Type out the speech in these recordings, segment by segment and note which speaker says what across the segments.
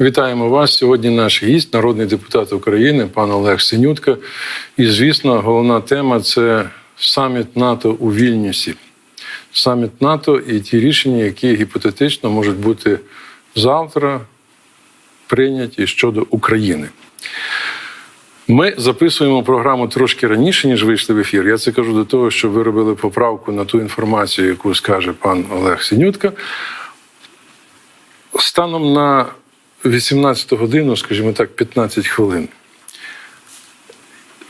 Speaker 1: Вітаємо вас. Сьогодні наш гість, народний депутат України, пан Олег Синютка. І, звісно, головна тема це саміт НАТО у Вільнюсі. Саміт НАТО і ті рішення, які гіпотетично можуть бути завтра прийняті щодо України. Ми записуємо програму трошки раніше, ніж вийшли в ефір. Я це кажу до того, щоб ви робили поправку на ту інформацію, яку скаже пан Олег Синютка. Станом на 18 годину, скажімо так, 15 хвилин.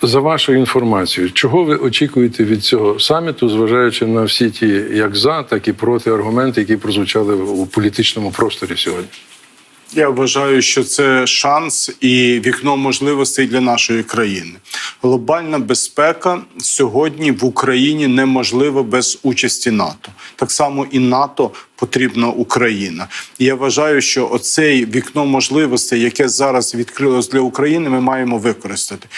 Speaker 1: За вашою інформацією, чого ви очікуєте від цього саміту, зважаючи на всі ті як за, так і проти аргументи, які прозвучали у політичному просторі сьогодні?
Speaker 2: Я вважаю, що це шанс і вікно можливостей для нашої країни. Глобальна безпека сьогодні в Україні неможлива без участі НАТО. Так само і НАТО потрібна Україна. І я вважаю, що оцей вікно можливостей, яке зараз відкрилось для України, ми маємо використати.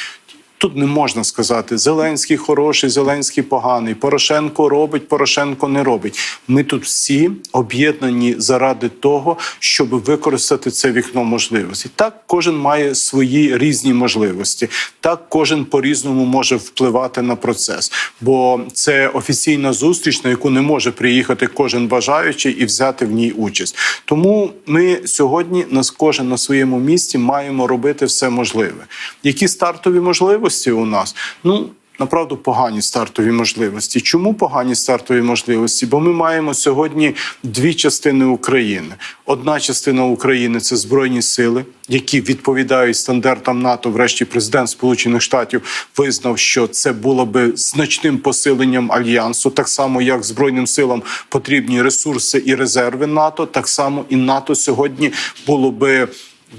Speaker 2: Тут не можна сказати Зеленський хороший, Зеленський поганий. Порошенко робить, Порошенко не робить. Ми тут всі об'єднані заради того, щоб використати це вікно можливості. Так, кожен має свої різні можливості. Так, кожен по різному може впливати на процес, бо це офіційна зустріч, на яку не може приїхати кожен бажаючий і взяти в ній участь. Тому ми сьогодні нас кожен на своєму місці маємо робити все можливе. Які стартові можливості у нас? Ну Направду погані стартові можливості. Чому погані стартові можливості? Бо ми маємо сьогодні дві частини України. Одна частина України це збройні сили, які відповідають стандартам НАТО. Врешті президент Сполучених Штатів визнав, що це було би значним посиленням альянсу. Так само, як збройним силам потрібні ресурси і резерви НАТО, так само і НАТО сьогодні було би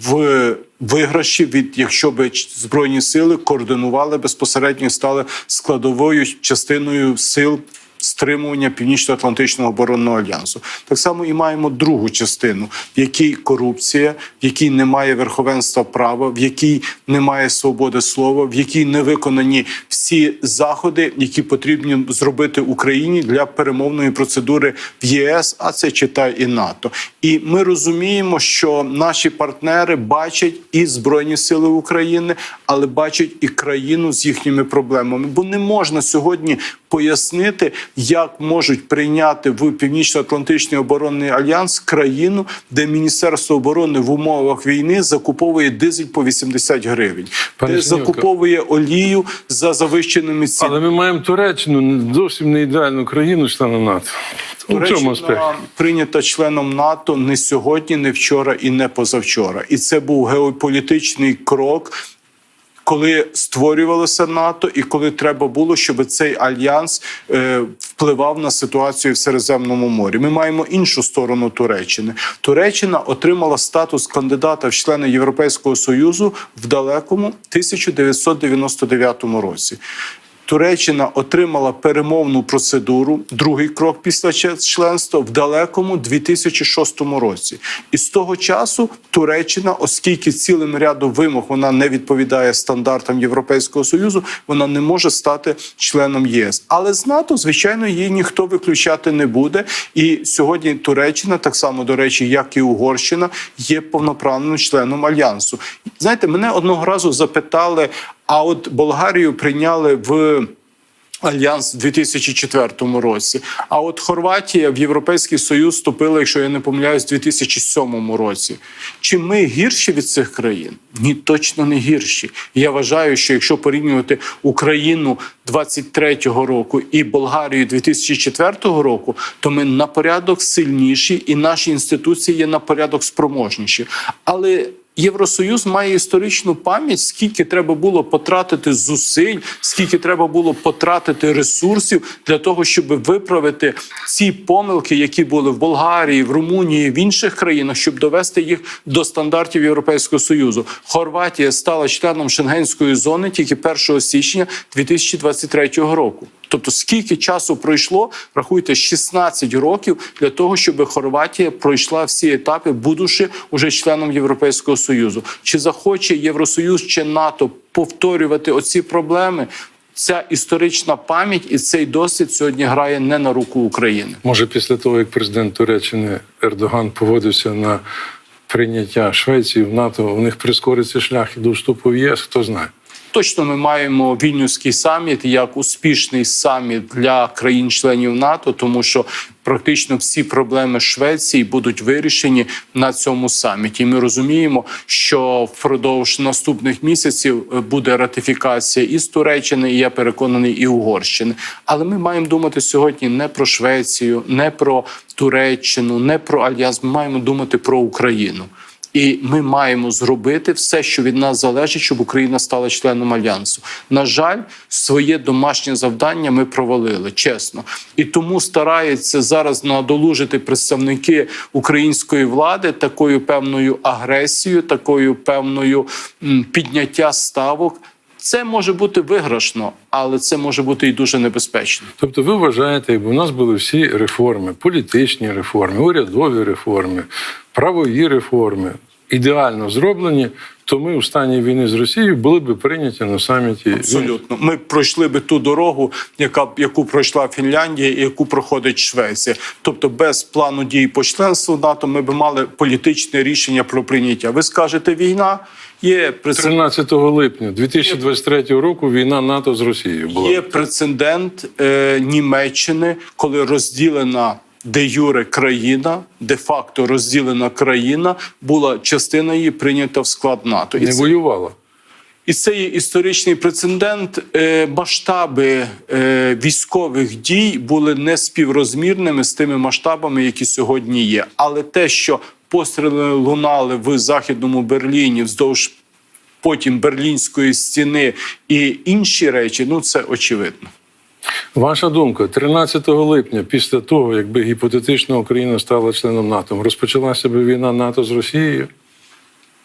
Speaker 2: в виграші від якщо би збройні сили координували безпосередньо стали складовою частиною сил. Стримування північно-атлантичного оборонного альянсу так само і маємо другу частину, в якій корупція, в якій немає верховенства права, в якій немає свободи слова, в якій не виконані всі заходи, які потрібні зробити Україні для перемовної процедури в ЄС, а це читай і НАТО. І ми розуміємо, що наші партнери бачать і збройні сили України, але бачать і країну з їхніми проблемами, бо не можна сьогодні пояснити, як можуть прийняти в північно-атлантичний оборонний альянс країну, де міністерство оборони в умовах війни закуповує дизель по 80 гривень,
Speaker 1: Пане
Speaker 2: де
Speaker 1: Синютка.
Speaker 2: закуповує олію за завищеними цінами.
Speaker 1: Але ми маємо Туреччину зовсім не ідеальну країну, члена НАТО.
Speaker 2: Туреччина прийнята членом НАТО не сьогодні, не вчора і не позавчора. І це був геополітичний крок. Коли створювалося НАТО, і коли треба було, щоб цей альянс е, впливав на ситуацію в Середземному морі, ми маємо іншу сторону Туреччини. Туреччина отримала статус кандидата в члени Європейського союзу в далекому 1999 році. Туреччина отримала перемовну процедуру, другий крок після членства в далекому 2006 році. І з того часу Туреччина, оскільки цілим рядом вимог вона не відповідає стандартам Європейського союзу, вона не може стати членом ЄС. Але з НАТО, звичайно, її ніхто виключати не буде. І сьогодні Туреччина, так само до речі, як і Угорщина, є повноправним членом альянсу. Знаєте, мене одного разу запитали. А от Болгарію прийняли в альянс у 2004 році. А от Хорватія в Європейський Союз вступила, якщо я не помиляюсь, у 2007 році. Чи ми гірші від цих країн? Ні, точно не гірші. Я вважаю, що якщо порівнювати Україну 23-го року і Болгарію 2004 року, то ми на порядок сильніші, і наші інституції є на порядок спроможніші. Але Євросоюз має історичну пам'ять, скільки треба було потратити зусиль, скільки треба було потратити ресурсів для того, щоб виправити ці помилки, які були в Болгарії, в Румунії, в інших країнах, щоб довести їх до стандартів Європейського союзу. Хорватія стала членом Шенгенської зони тільки 1 січня 2023 року. Тобто, скільки часу пройшло, рахуйте 16 років для того, щоб Хорватія пройшла всі етапи, будучи уже членом Європейського союзу. Чи захоче Євросоюз чи НАТО повторювати оці проблеми? Ця історична пам'ять і цей досвід сьогодні грає не на руку України.
Speaker 1: Може, після того, як президент Туреччини Ердоган поводився на прийняття Швеції в НАТО, у них прискориться шлях і до вступу в ЄС, хто знає.
Speaker 2: Точно, ми маємо вільнюський саміт як успішний саміт для країн-членів НАТО, тому що практично всі проблеми Швеції будуть вирішені на цьому саміті. Ми розуміємо, що впродовж наступних місяців е, буде ратифікація і з Туреччини, і я переконаний, і Угорщини. Але ми маємо думати сьогодні не про Швецію, не про Туреччину, не про Альянс. Ми маємо думати про Україну. І ми маємо зробити все, що від нас залежить, щоб Україна стала членом альянсу. На жаль, своє домашнє завдання ми провалили, чесно. І тому стараються зараз надолужити представники української влади такою певною агресією, такою певною підняття ставок. Це може бути виграшно, але це може бути і дуже небезпечно.
Speaker 1: Тобто, ви вважаєте, якби у нас були всі реформи, політичні реформи, урядові реформи, правові реформи ідеально зроблені, то ми у стані війни з Росією були б прийняті на саміті.
Speaker 2: Абсолютно, ми пройшли би ту дорогу, яка яку пройшла Фінляндія і яку проходить Швеція. Тобто, без плану дій по членству НАТО ми б мали політичне рішення про прийняття. Ви скажете, війна є прецедент.
Speaker 1: 13 липня 2023 року війна НАТО з Росією була.
Speaker 2: Є прецедент е, Німеччини, коли розділена де юре країна, де факто розділена країна, була частина її прийнята в склад НАТО. І
Speaker 1: Не
Speaker 2: це
Speaker 1: воювала.
Speaker 2: І це є історичний прецедент. Е, Масштаби е, військових дій були не співрозмірними з тими масштабами, які сьогодні є. Але те, що постріли лунали в західному Берліні вздовж потім Берлінської стіни і інші речі, ну це очевидно.
Speaker 1: Ваша думка, 13 липня, після того, якби гіпотетично Україна стала членом НАТО, розпочалася би війна НАТО з Росією?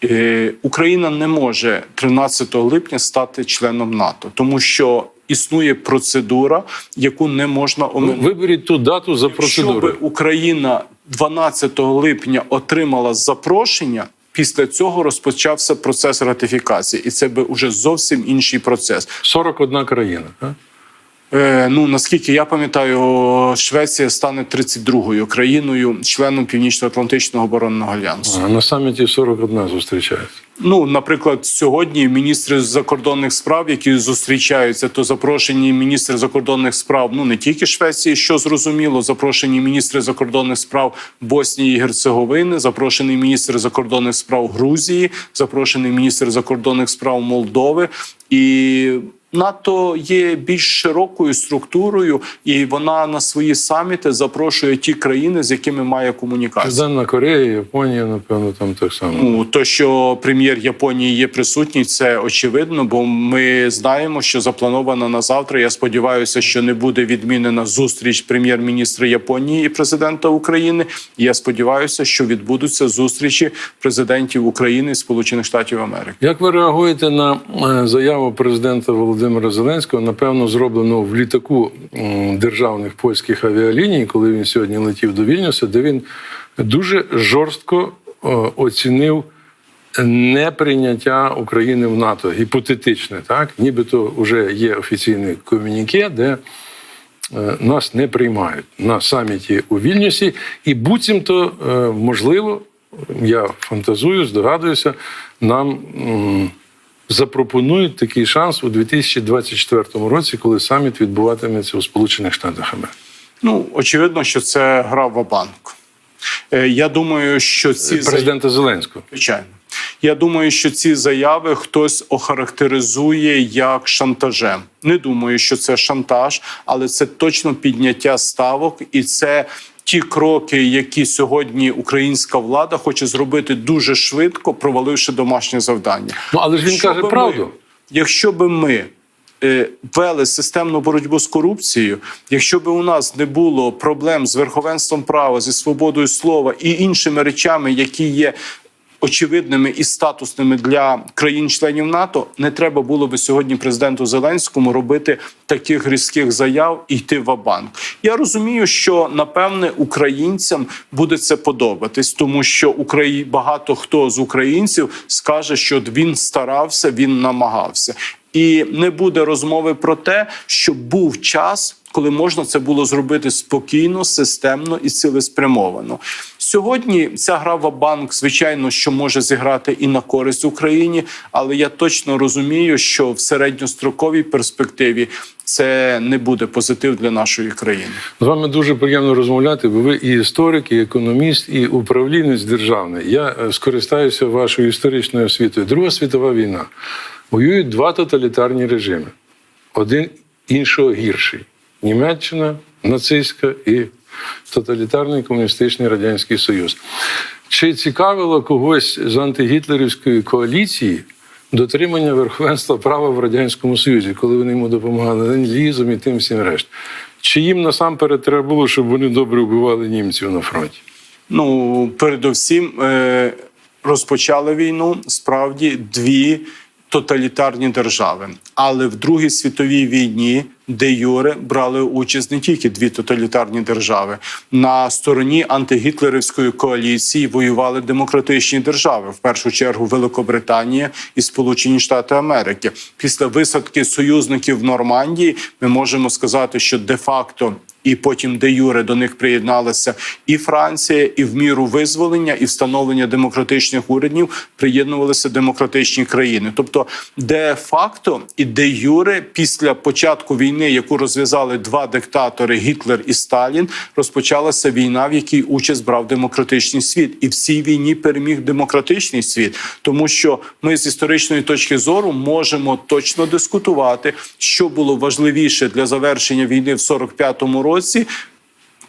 Speaker 2: Е, Україна не може 13 липня стати членом НАТО, тому що існує процедура, яку не можна
Speaker 1: Ну,
Speaker 2: оминути.
Speaker 1: Виберіть ту дату за
Speaker 2: Якщо
Speaker 1: процедурою.
Speaker 2: би Україна 12 липня отримала запрошення. Після цього розпочався процес ратифікації, і це би уже зовсім інший процес.
Speaker 1: 41 країна. Так?
Speaker 2: Е, ну наскільки я пам'ятаю, Швеція стане 32-ю країною, членом Північно-Атлантичного оборонного альянсу.
Speaker 1: А на саміті 41 зустрічається.
Speaker 2: Ну, наприклад, сьогодні міністри закордонних справ, які зустрічаються, то запрошені міністри закордонних справ, ну не тільки Швеції, що зрозуміло, запрошені міністри закордонних справ Боснії і Герцеговини, запрошений міністр закордонних справ Грузії, запрошений міністр закордонних справ Молдови і. НАТО є більш широкою структурою, і вона на свої саміти запрошує ті країни, з якими має комунікацію.
Speaker 1: Південна Корея, Японія, напевно, там так само.
Speaker 2: Ну, то, що прем'єр Японії є присутній, це очевидно, бо ми знаємо, що заплановано на завтра. Я сподіваюся, що не буде відмінена зустріч прем'єр-міністра Японії і президента України. І я сподіваюся, що відбудуться зустрічі президентів України і Сполучених Штатів Америки.
Speaker 1: Як ви реагуєте на е, заяву президента Володимира Зеленського, напевно, зроблену в літаку державних польських авіаліній, коли він сьогодні летів до Вільнюса, де він дуже жорстко е, оцінив неприйняття України в НАТО, гіпотетичне, так? Нібито вже є офіційне комюніке, де е, нас не приймають на саміті у Вільнюсі, і буцімто е, можливо, я фантазую, здогадуюся, нам запропонують такий шанс у 2024 році, коли саміт відбуватиметься у Сполучених Штатах Америки.
Speaker 2: Ну очевидно, що це гра в банк. Я думаю, що ці
Speaker 1: Президента Зеленського.
Speaker 2: Звичайно. Я думаю, що ці заяви хтось охарактеризує як шантажем. Не думаю, що це шантаж, але це точно підняття ставок, і це ті кроки, які сьогодні українська влада хоче зробити дуже швидко, проваливши домашнє завдання.
Speaker 1: Ну але ж він
Speaker 2: Якщо
Speaker 1: каже
Speaker 2: ми,
Speaker 1: правду.
Speaker 2: Якщо би ми е, вели системну боротьбу з корупцією, якщо би у нас не було проблем з верховенством права, зі свободою слова і іншими речами, які є. Очевидними і статусними для країн-членів НАТО не треба було би сьогодні президенту Зеленському робити таких різких заяв і йти в банк. Я розумію, що напевне українцям буде це подобатись, тому що Украї... багато хто з українців скаже, що він старався, він намагався, і не буде розмови про те, що був час. Коли можна це було зробити спокійно, системно і цілеспрямовано Сьогодні ця гра в банк, звичайно, що може зіграти і на користь Україні, але я точно розумію, що в середньостроковій перспективі це не буде позитив для нашої країни.
Speaker 1: З вами дуже приємно розмовляти, бо ви і історик, і економіст, і управлінець державний. Я е, скористаюся вашою історичною освітою. Друга світова війна. Воюють два тоталітарні режими. Один іншого гірший: Німеччина, нацистська і тоталітарний комуністичний радянський Союз. Чи цікавило когось з антигітлерівської коаліції дотримання верховенства права в радянському Союзі, коли вони йому допомагали ленд-лізом і тим всім решт? Чи їм насамперед треба було, щоб вони добре вбивали німців на фронті?
Speaker 2: Ну, передовсім е, розпочали війну справді дві тоталітарні держави. Але в Другій світовій війні, де Юре брали участь не тільки дві тоталітарні держави. На стороні антигітлерівської коаліції воювали демократичні держави, в першу чергу Великобританія і Сполучені Штати Америки. Після висадки союзників в Нормандії ми можемо сказати, що де-факто і потім де Юре до них приєдналася і Франція, і в міру визволення і встановлення демократичних урядів приєднувалися демократичні країни. Тобто, де факто і де Юре після початку війни, яку розв'язали два диктатори Гітлер і Сталін, розпочалася війна, в якій участь брав демократичний світ, і в цій війні переміг демократичний світ, тому що ми з історичної точки зору можемо точно дискутувати, що було важливіше для завершення війни в 45-му році.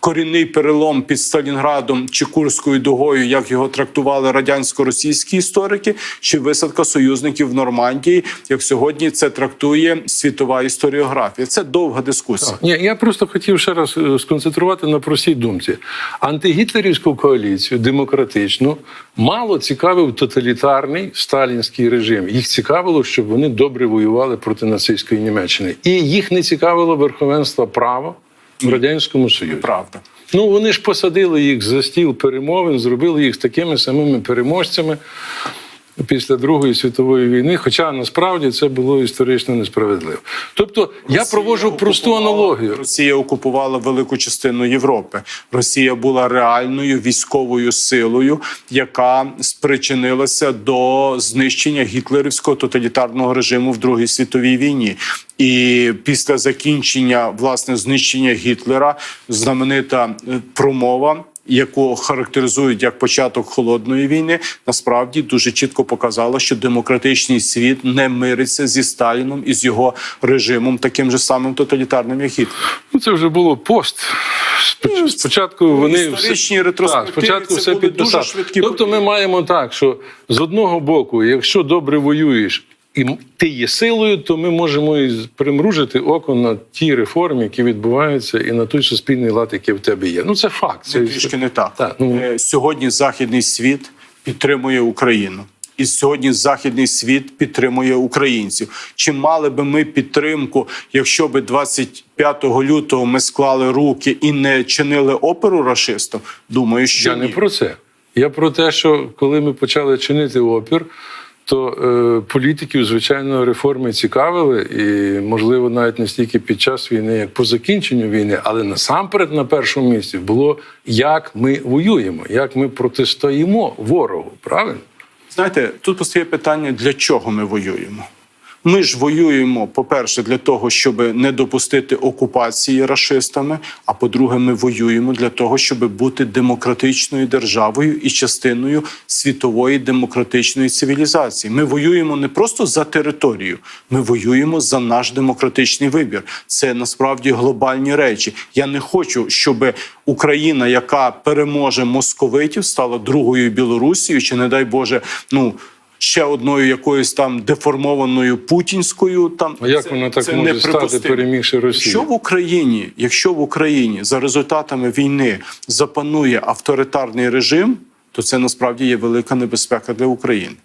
Speaker 2: Корінний перелом під Сталінградом чи Курською дугою, як його трактували радянсько-російські історики, чи висадка союзників в Нормандії, як сьогодні це трактує світова історіографія. Це довга дискусія.
Speaker 1: Ні, я просто хотів ще раз е, сконцентрувати на простій думці. Антигітлерівську коаліцію демократичну мало цікавив тоталітарний сталінський режим. Їх цікавило, щоб вони добре воювали проти нацистської Німеччини, і їх не цікавило верховенство права в радянському союзі.
Speaker 2: Правда.
Speaker 1: Ну вони ж посадили їх за стіл перемовин, зробили їх такими самими переможцями після Другої світової війни. Хоча насправді це було історично несправедливо. Тобто я
Speaker 2: Росія
Speaker 1: проводжу просту аналогію.
Speaker 2: Росія окупувала велику частину Європи. Росія була реальною військовою силою, яка спричинилася до знищення гітлерівського тоталітарного режиму в Другій світовій війні. І після закінчення власне знищення Гітлера знаменита е, промова. Яку характеризують як початок холодної війни, насправді дуже чітко показала, що демократичний світ не мириться зі Сталіном і з його режимом, таким же самим тоталітарним, як Гітлер.
Speaker 1: Ну, це вже було пост. Спочатку вони
Speaker 2: історичні ретроспективи
Speaker 1: так, спочатку все підписали. Тобто ми маємо так, що з одного боку, якщо добре воюєш і ти є силою, то ми можемо і примружити око на ті реформи, які відбуваються, і на той суспільний лад, який в тебе є. Ну це факт. Це
Speaker 2: трішки не так.
Speaker 1: Так, ну-
Speaker 2: Е, Сьогодні західний світ підтримує Україну. І сьогодні західний світ підтримує українців. Чи мали би ми підтримку, якщо би 25 лютого ми склали руки і не чинили оперу рашистам? Думаю, що
Speaker 1: Я не про це. Я про те, що коли ми почали чинити опір, то е, політиків, звичайно, реформи цікавили, і, можливо, навіть не стільки під час війни, як по закінченню війни, але насамперед на першому місці було, як ми воюємо, як ми протистоїмо ворогу. Правильно?
Speaker 2: Знаєте, тут постає питання, для чого ми воюємо. Ми ж воюємо, по-перше, для того, щоб не допустити окупації рашистами. А по-друге, ми воюємо для того, щоб бути демократичною державою і частиною світової демократичної цивілізації. Ми воюємо не просто за територію, ми воюємо за наш демократичний вибір. Це насправді глобальні речі. Я не хочу, щоб Україна, яка переможе московитів, стала другою Білорусією, чи не дай Боже, ну. Ще одною якоюсь там деформованою путінською, там
Speaker 1: А як вона так може стати, перемігши Росію?
Speaker 2: Що в Україні, якщо в Україні за результатами війни запанує авторитарний режим, то це насправді є велика небезпека для України.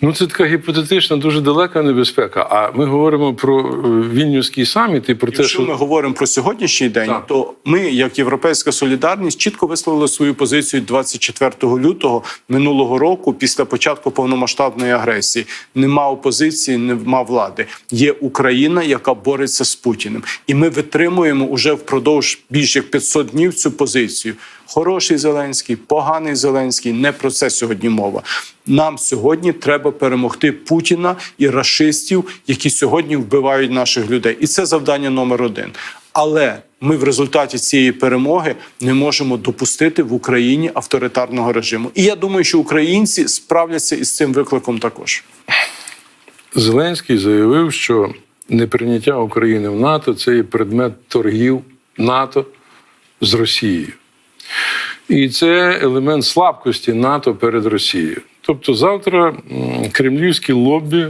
Speaker 1: Ну, це така гіпотетична, дуже далека небезпека. А ми говоримо про е, Вільнюський саміт і про те,
Speaker 2: Якщо
Speaker 1: що
Speaker 2: ми говоримо про сьогоднішній день,
Speaker 1: Так.
Speaker 2: то ми, як Європейська солідарність, чітко висловили свою позицію 24 лютого минулого року, після початку повномасштабної агресії. Нема опозиції, нема влади. Є Україна, яка бореться з Путіним, і ми витримуємо уже впродовж більш як 500 днів цю позицію. Хороший Зеленський, поганий Зеленський. Не про це сьогодні мова. Нам сьогодні треба перемогти Путіна і рашистів, які сьогодні вбивають наших людей. І це завдання номер один. Але ми в результаті цієї перемоги не можемо допустити в Україні авторитарного режиму. І я думаю, що українці справляться із цим викликом також.
Speaker 1: Зеленський заявив, що неприйняття України в НАТО це є предмет торгів НАТО з Росією. І це елемент слабкості НАТО перед Росією. Тобто завтра кремлівські лобі,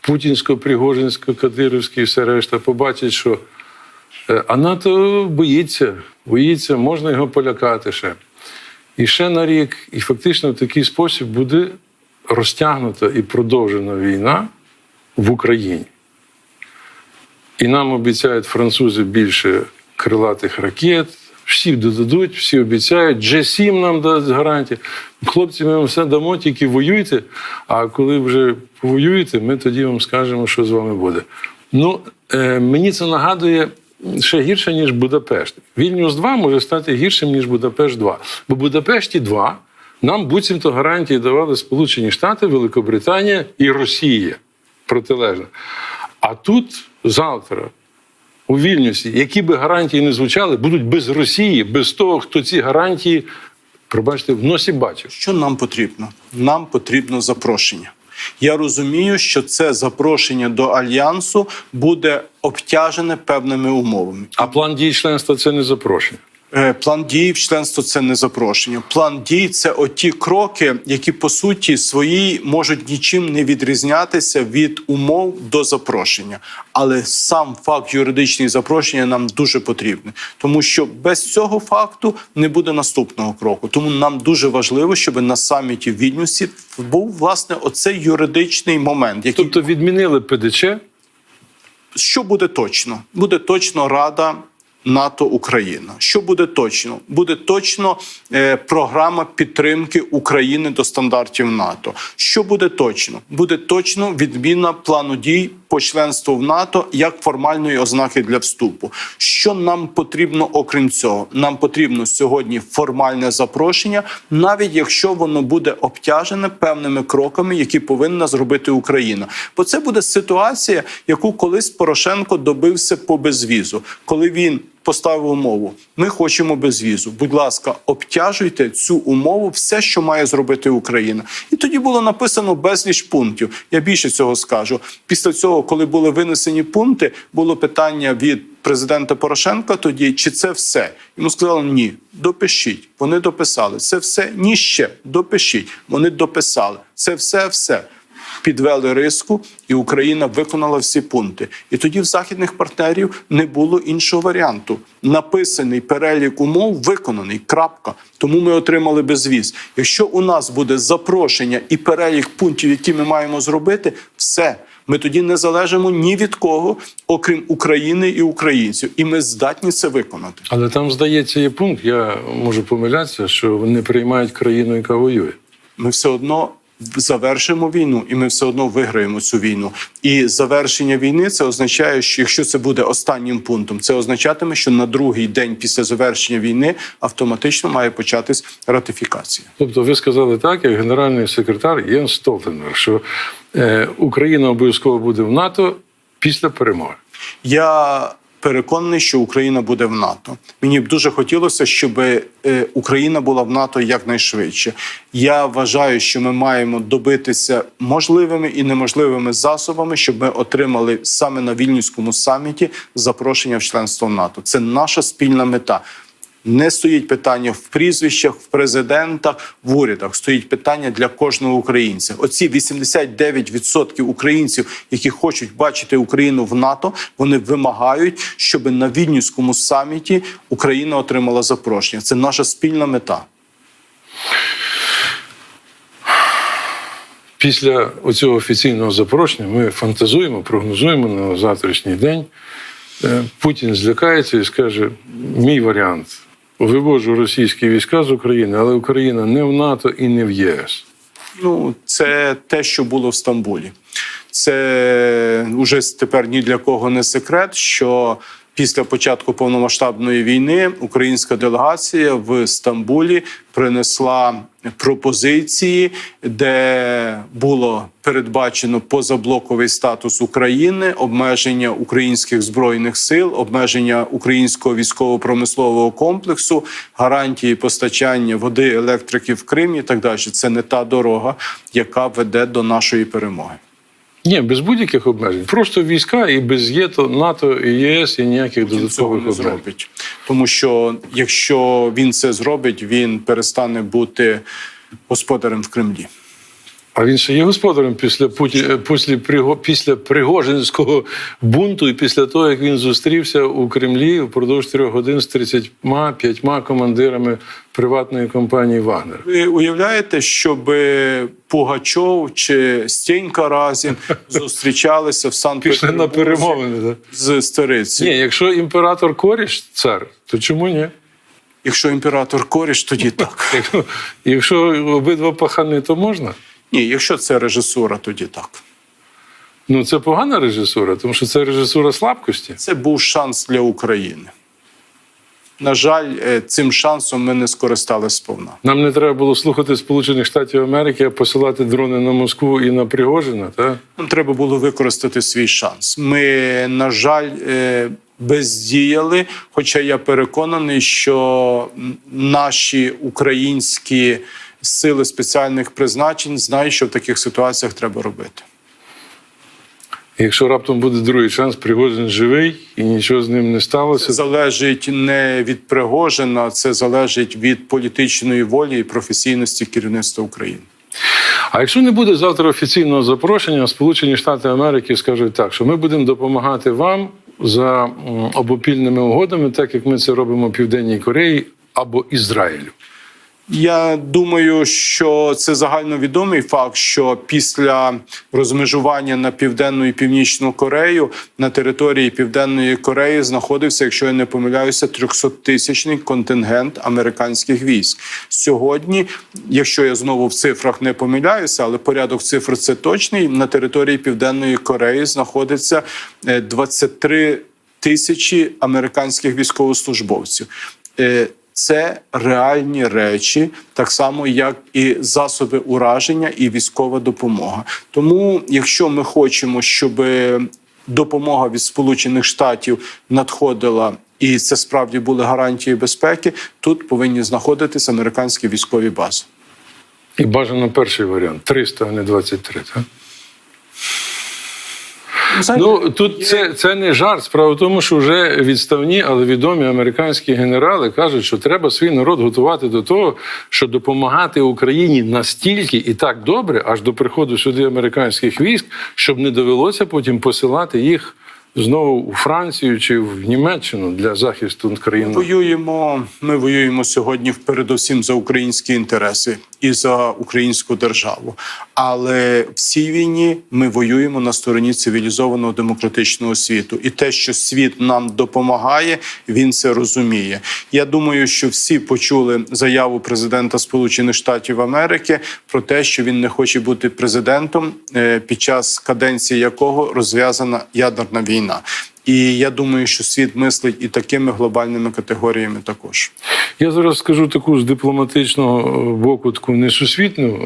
Speaker 1: путінсько-пригожинсько, кадировське і все решта побачать, що е, а НАТО боїться, боїться, можна його полякати ще. І ще на рік, і фактично в такий спосіб буде розтягнута і продовжена війна в Україні. І нам обіцяють французи більше крилатих ракет. Всі додадуть, всі обіцяють. G7 нам дасть гарантії. Хлопці, ми вам все дамо, тільки воюйте. А коли вже повоюєте, ми тоді вам скажемо, що з вами буде. Ну, е, мені це нагадує ще гірше, ніж Будапешт. Вільнюс 2 може стати гіршим, ніж Будапешт 2. Бо Будапешті 2 нам буцімто гарантії давали Сполучені Штати, Великобританія і Росія протилежно. А тут завтра у Вільнюсі, які би гарантії не звучали, будуть без Росії, без того, хто ці гарантії, пробачте, в носі бачив.
Speaker 2: Що нам потрібно? Нам потрібно запрошення. Я розумію, що це запрошення до альянсу буде обтяжене певними умовами.
Speaker 1: А план дій членства це не запрошення.
Speaker 2: Е, План дій в членство це не запрошення. План дій це оті кроки, які по суті свої можуть нічим не відрізнятися від умов до запрошення. Але сам факт юридичного запрошення нам дуже потрібний, тому що без цього факту не буде наступного кроку. Тому нам дуже важливо, щоб на саміті в Вільнюсі був власне оцей юридичний момент, який
Speaker 1: Тобто відмінили ПДЧ,
Speaker 2: що буде точно? Буде точно Рада НАТО Україна. Що буде точно? Буде точно е, програма підтримки України до стандартів НАТО. Що буде точно? Буде точно відміна плану дій по членству в НАТО як формальної ознаки для вступу. Що нам потрібно окрім цього? Нам потрібно сьогодні формальне запрошення, навіть якщо воно буде обтяжене певними кроками, які повинна зробити Україна. Бо це буде ситуація, яку колись Порошенко добився по безвізу, коли він. Поставив умову: ми хочемо безвізу. Будь ласка, обтяжуйте цю умову, все, що має зробити Україна. І тоді було написано безліч пунктів. Я більше цього скажу. Після цього, коли були винесені пункти, було питання від президента Порошенка. Тоді чи це все? Йому сказали ні, допишіть. Вони дописали. Це все ні ще допишіть. Вони дописали. Це все, все. Підвели риску, і Україна виконала всі пункти. І тоді в західних партнерів не було іншого варіанту. Написаний перелік умов виконаний. Крапка. Тому ми отримали безвіз. Якщо у нас буде запрошення і перелік пунктів, які ми маємо зробити, все. Ми тоді не залежимо ні від кого, окрім України і українців, і ми здатні це виконати.
Speaker 1: але там, здається, є пункт, я можу помилятися, що вони приймають країну, яка воює.
Speaker 2: ми все одно завершимо війну, і ми все одно виграємо цю війну. І завершення війни це означає, що якщо це буде останнім пунктом, це означатиме, що на другий день після завершення війни автоматично має початись ратифікація.
Speaker 1: Тобто, ви сказали так, як генеральний секретар Єн Столтенберг, що е, Україна обов'язково буде в НАТО після перемоги.
Speaker 2: Я переконаний, що Україна буде в НАТО. Мені б дуже хотілося, щоб е, Україна була в НАТО якнайшвидше. Я вважаю, що ми маємо добитися можливими і неможливими засобами, щоб ми отримали саме на вільнюському саміті запрошення в членство в НАТО. Це наша спільна мета. Не стоїть питання в прізвищах, в президентах, в урядах. Стоїть питання для кожного українця. Оці 89% українців, які хочуть бачити Україну в НАТО, вони вимагають, щоб на вільнюському саміті Україна отримала запрошення. Це наша спільна мета.
Speaker 1: Після оцього офіційного запрошення ми фантазуємо, прогнозуємо на завтрашній день. Е, Путін злякається і скаже: мій варіант. Вивожу російські війська з України, але Україна не в НАТО і не в ЄС.
Speaker 2: Ну, це те, що було в Стамбулі. Це вже тепер ні для кого не секрет, що після початку повномасштабної війни українська делегація в Стамбулі принесла пропозиції, де було передбачено позаблоковий статус України, обмеження українських збройних сил, обмеження українського військово-промислового комплексу, гарантії постачання води, електрики в Кримі і так далі. Це не та дорога, яка веде до нашої перемоги.
Speaker 1: Ні, без будь-яких обмежень. Просто війська і без ЄТО, НАТО і ЄС і ніяких
Speaker 2: Він
Speaker 1: додаткових обмежень.
Speaker 2: зробить. Тому що якщо він це зробить, він перестане бути господарем в Кремлі.
Speaker 1: А він ще є господарем після Путі... е, після, Приго... після Пригожинського бунту і після того, як він зустрівся у Кремлі впродовж трьох годин з 35 командирами приватної компанії Вагнер.
Speaker 2: Ви уявляєте, щоб Пугачов чи Стенька Разін зустрічалися в санкт
Speaker 1: Пішли на перемовини.
Speaker 2: З Стариці?
Speaker 1: Ні, якщо імператор Коріш цар, то чому ні?
Speaker 2: Якщо імператор коріш, тоді так.
Speaker 1: Якщо обидва пахани, то можна?
Speaker 2: Ні, якщо це режисура, тоді так.
Speaker 1: Ну це погана режисура, тому що це режисура слабкості.
Speaker 2: Це був шанс для України. На жаль, е, цим шансом ми не скористалися сповна.
Speaker 1: Нам не треба було слухати Сполучених Штатів Америки, а посилати дрони на Москву і на Пригожина. Так?
Speaker 2: Нам треба було використати свій шанс. Ми, на жаль, е, бездіяли. Хоча я переконаний, що наші українські сили спеціальних призначень знають, що в таких ситуаціях треба робити.
Speaker 1: Якщо раптом буде другий шанс, Пригожин живий і нічого з ним не
Speaker 2: Це
Speaker 1: сталося.
Speaker 2: залежить не від Пригожина, це залежить від політичної волі і професійності керівництва України.
Speaker 1: А якщо не буде завтра офіційного запрошення, Сполучені Штати Америки скажуть так, що ми будемо допомагати вам за обопільними угодами, так як ми це робимо Південній Кореї або Ізраїлю.
Speaker 2: Я думаю, що це загальновідомий факт, що після розмежування на південну і північну Корею на території Південної Кореї знаходився, якщо я не помиляюся, 300-тисячний контингент американських військ. Сьогодні, якщо я знову в цифрах не помиляюся, але порядок цифр це точний. На території Південної Кореї знаходиться е, 23 тисячі американських військовослужбовців. Це реальні речі, так само як і засоби ураження і військова допомога. Тому, якщо ми хочемо, щоб допомога від Сполучених Штатів надходила. І це справді були гарантії безпеки. Тут повинні знаходитися американські військові бази.
Speaker 1: І бажано перший варіант 300, а не 23. Так? Ну тут це, це не жарт. Справа в тому, що вже відставні, але відомі американські генерали кажуть, що треба свій народ готувати до того, що допомагати Україні настільки і так добре, аж до приходу сюди американських військ, щоб не довелося потім посилати їх знову у Францію чи в Німеччину для захисту країни.
Speaker 2: Воюємо. Ми воюємо сьогодні передусім за українські інтереси і за українську державу. Але в цій війні ми воюємо на стороні цивілізованого демократичного світу. І те, що світ нам допомагає, він це розуміє. Я думаю, що всі почули заяву президента Сполучених Штатів Америки про те, що він не хоче бути президентом, е, під час каденції якого розв'язана ядерна війна. І я думаю, що світ мислить і такими глобальними категоріями також.
Speaker 1: Я зараз скажу таку з дипломатичного е, боку, таку несусвітну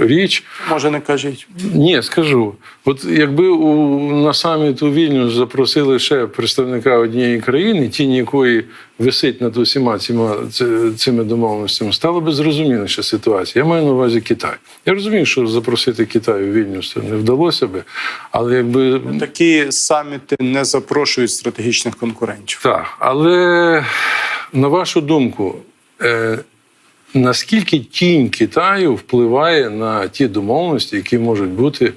Speaker 1: е, річ.
Speaker 2: Може, не кажіть.
Speaker 1: Ні, скажу. От якби у, на саміт у Вільнюс запросили ще представника однієї країни, тінь якої висить над усіма цими, цими домовленостями, стало би зрозуміліша ситуація. Я маю на увазі Китай. Я розумію, що запросити Китай у Вільнюс не вдалося би, але якби
Speaker 2: Такі саміти не запрошують стратегічних конкурентів.
Speaker 1: так, але на вашу думку, е, наскільки тінь Китаю впливає на ті домовленості, які можуть бути,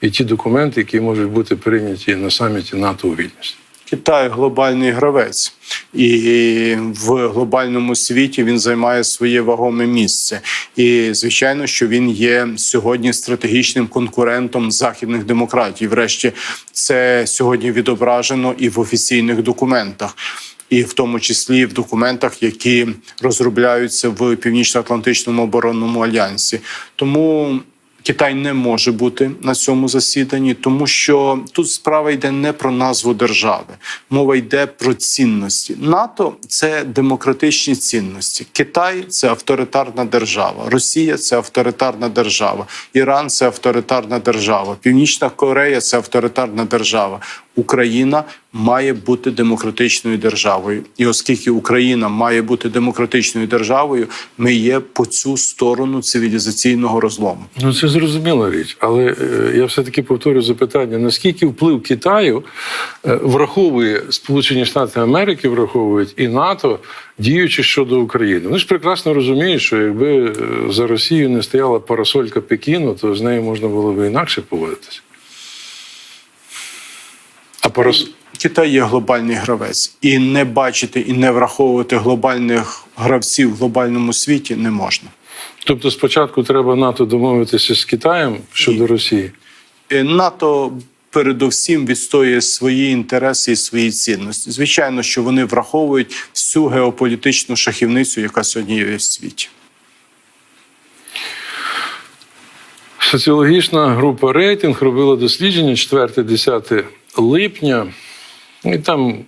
Speaker 1: і ті документи, які можуть бути прийняті на саміті НАТО у Вільнюсі?
Speaker 2: Китай глобальний гравець, і в глобальному світі він займає своє вагоме місце. І звичайно, що він є сьогодні стратегічним конкурентом західних демократій. Врешті це сьогодні відображено і в офіційних документах. І в тому числі в документах, які розробляються в Північно-Атлантичному оборонному альянсі, тому Китай не може бути на цьому засіданні, тому що тут справа йде не про назву держави, мова йде про цінності. НАТО це демократичні цінності. Китай це авторитарна держава, Росія це авторитарна держава, Іран це авторитарна держава, Північна Корея це авторитарна держава. Україна має бути демократичною державою, і оскільки Україна має бути демократичною державою, ми є по цю сторону цивілізаційного розлому.
Speaker 1: Ну, це зрозуміла річ, але е, я все-таки повторю запитання: наскільки вплив Китаю е, враховує Сполучені Штати Америки, враховують і НАТО, діючи щодо України? Вони ж прекрасно розуміють, що якби е, за Росію не стояла парасолька Пекіну, то з нею можна було б інакше поводитися. А парас...
Speaker 2: Китай є глобальний гравець, і не бачити і не враховувати глобальних гравців в глобальному світі не можна.
Speaker 1: Тобто спочатку треба НАТО домовитися з Китаєм щодо
Speaker 2: Ні.
Speaker 1: Росії.
Speaker 2: Е, НАТО передовсім відстоює свої інтереси і свої цінності. Звичайно, що вони враховують всю геополітичну шахівницю, яка сьогодні є в світі.
Speaker 1: Соціологічна група рейтинг робила дослідження 4-10 липня. І там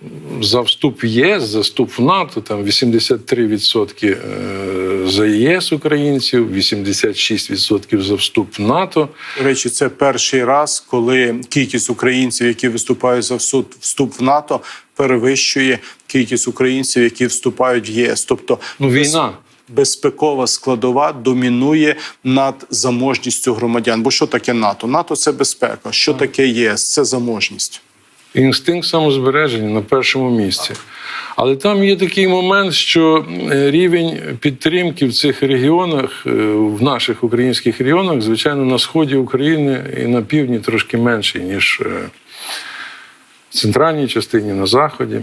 Speaker 1: за вступ в ЄС, за вступ в НАТО, там 83% е, за ЄС українців, 86% за вступ в НАТО.
Speaker 2: До речі, це перший раз, коли кількість українців, які виступають за вступ в НАТО, перевищує кількість українців, які вступають в ЄС. Тобто
Speaker 1: Ну, війна.
Speaker 2: Безпекова складова домінує над заможністю громадян. Бо що таке НАТО? НАТО це безпека. Що таке ЄС? Це заможність.
Speaker 1: Інстинкт самозбереження на першому місці. Але там є такий момент, що е, рівень підтримки в цих регіонах, е, в наших українських регіонах, звичайно, на сході України і на півдні трошки менший, ніж е, в центральній частині, на заході.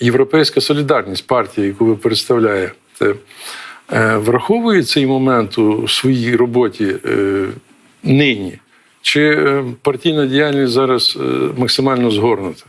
Speaker 1: Європейська солідарність, партія, яку ви представляєте, е, враховує цей момент у своїй роботі е, нині? Чи е, партійна діяльність зараз е, максимально згорнута?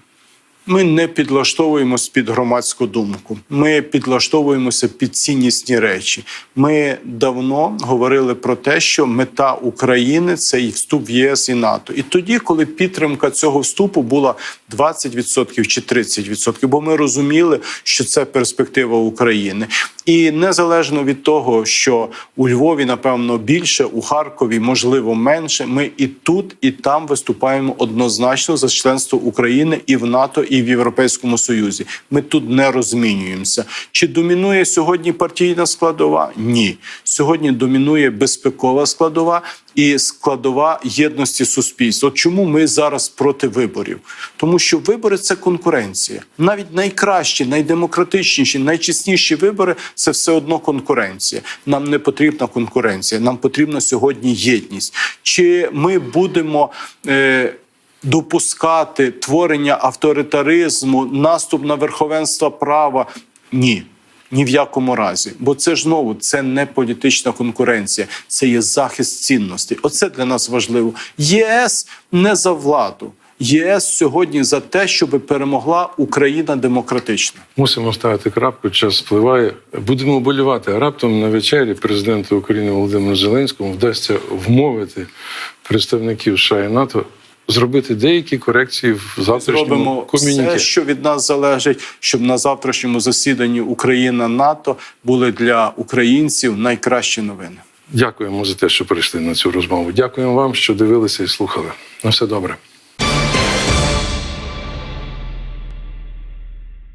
Speaker 2: Ми не підлаштовуємось під громадську думку. Ми підлаштовуємося під ціннісні речі. Ми давно говорили про те, що мета України це і вступ в ЄС і НАТО. І тоді, коли підтримка цього вступу була 20% чи 30%, бо ми розуміли, що це перспектива України. І незалежно від того, що у Львові, напевно, більше, у Харкові, можливо, менше. Ми і тут, і там виступаємо однозначно за членство України і в НАТО, і в Європейському Союзі. Ми тут не розмінюємося. Чи домінує сьогодні партійна складова? Ні. Сьогодні домінує безпекова складова і складова єдності суспільства. От чому ми зараз проти виборів? Тому що вибори це конкуренція. Навіть найкращі, найдемократичніші, найчесніші вибори це все одно конкуренція. Нам не потрібна конкуренція. Нам потрібна сьогодні єдність. Чи ми будемо. Е, Допускати творення авторитаризму, наступ на верховенство права ні. Ні в якому разі, бо це ж знову це не політична конкуренція, це є захист цінностей. Оце для нас важливо. ЄС не за владу. ЄС сьогодні за те, щоб перемогла Україна демократична.
Speaker 1: Мусимо ставити крапку, час спливає. Будемо вболівати. А раптом на вечері президенту України Володимиру Зеленському вдасться вмовити представників США і НАТО зробити деякі корекції в завтрашньому
Speaker 2: Зробимо все, що від нас залежить, щоб на завтрашньому засіданні Україна НАТО були для українців найкращі новини.
Speaker 1: Дякуємо за те, що прийшли на цю розмову. Дякуємо вам, що дивилися і слухали. На все добре.